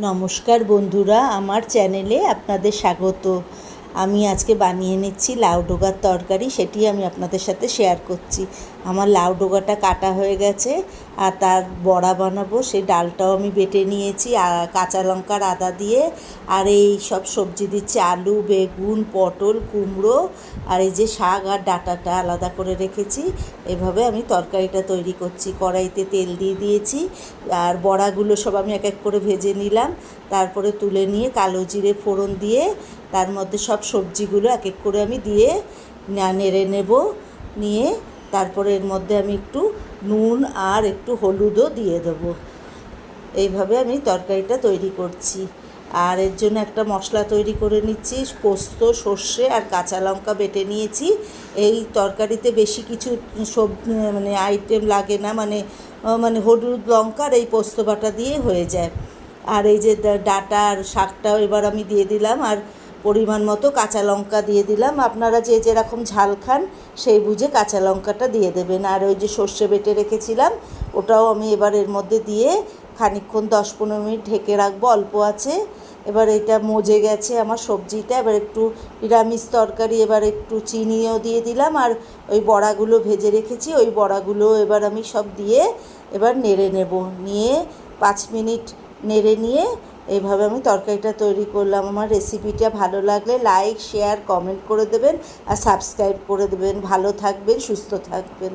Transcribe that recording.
নমস্কার বন্ধুরা, আমার চ্যানেলে আপনাদের স্বাগত। আমি আজকে বানিয়ে নিচ্ছি লাউ ডোগার তরকারি, সেটি আমি আপনাদের সাথে শেয়ার করছি। আমার লাউ ডোগাটা কাটা হয়ে গেছে আর তার বড়া বানাবো। সেই ডালটাও আমি বেটে নিয়েছি কাঁচা লঙ্কার আদা দিয়ে। আর এই সব সবজি দিচ্ছি, আলু, বেগুন, পটল, কুমড়ো আর এই যে শাক আর ডাঁটাটা আলাদা করে রেখেছি। এভাবে আমি তরকারিটা তৈরি করছি। কড়াইতে তেল দিয়ে দিয়েছি আর বড়াগুলো সব আমি এক এক করে ভেজে নিলাম। তারপরে তুলে নিয়ে কালো জিরে ফোড়ন দিয়ে তার মধ্যে সব সবজিগুলো এক এক করে আমি দিয়ে নেড়ে নেব। নিয়ে তারপরে এর মধ্যে আমি একটু নুন আর একটু হলুদও দিয়ে দেবো। এইভাবে আমি তরকারিটা তৈরি করছি। আর এর জন্য একটা মশলা তৈরি করে নিচ্ছি, পোস্ত, সর্ষে আর কাঁচা লঙ্কা বেটে নিয়েছি। এই তরকারিতে বেশি কিছু সব মানে আইটেম লাগে না মানে মানে হলুদ লঙ্কা আর এই পোস্ত বাটা দিয়ে হয়ে যায়। আর এই যে ডাঁটা আর শাকটাও এবার আমি দিয়ে দিলাম। আর পরিমাণ মতো কাঁচা লঙ্কা দিয়ে দিলাম। আপনারা যে যেরকম ঝাল খান, সেই বুঝে কাঁচা লঙ্কাটা দিয়ে দেবেন। আর ওই যে সর্ষে বেটে রেখেছিলাম, ওটাও আমি এবার এর মধ্যে দিয়ে খানিকক্ষণ, দশ পনেরো মিনিট ঢেকে রাখব, অল্প আছে। এবার এটা মজে গেছে আমার সবজিটা। এবার একটু নিরামিষ তরকারি, এবার একটু চিনিও দিয়ে দিলাম। আর ওই বড়াগুলো ভেজে রেখেছি, ওই বড়াগুলো এবার আমি সব দিয়ে এবার নেড়ে নেব। নিয়ে পাঁচ মিনিট নেড়ে নিয়ে এইভাবে আমি তরকারিটা তৈরি করলাম। আমার রেসিপিটা ভালো লাগলে লাইক শেয়ার কমেন্ট করে দেবেন আর সাবস্ক্রাইব করে দেবেন। ভালো থাকবেন, সুস্থ থাকবেন।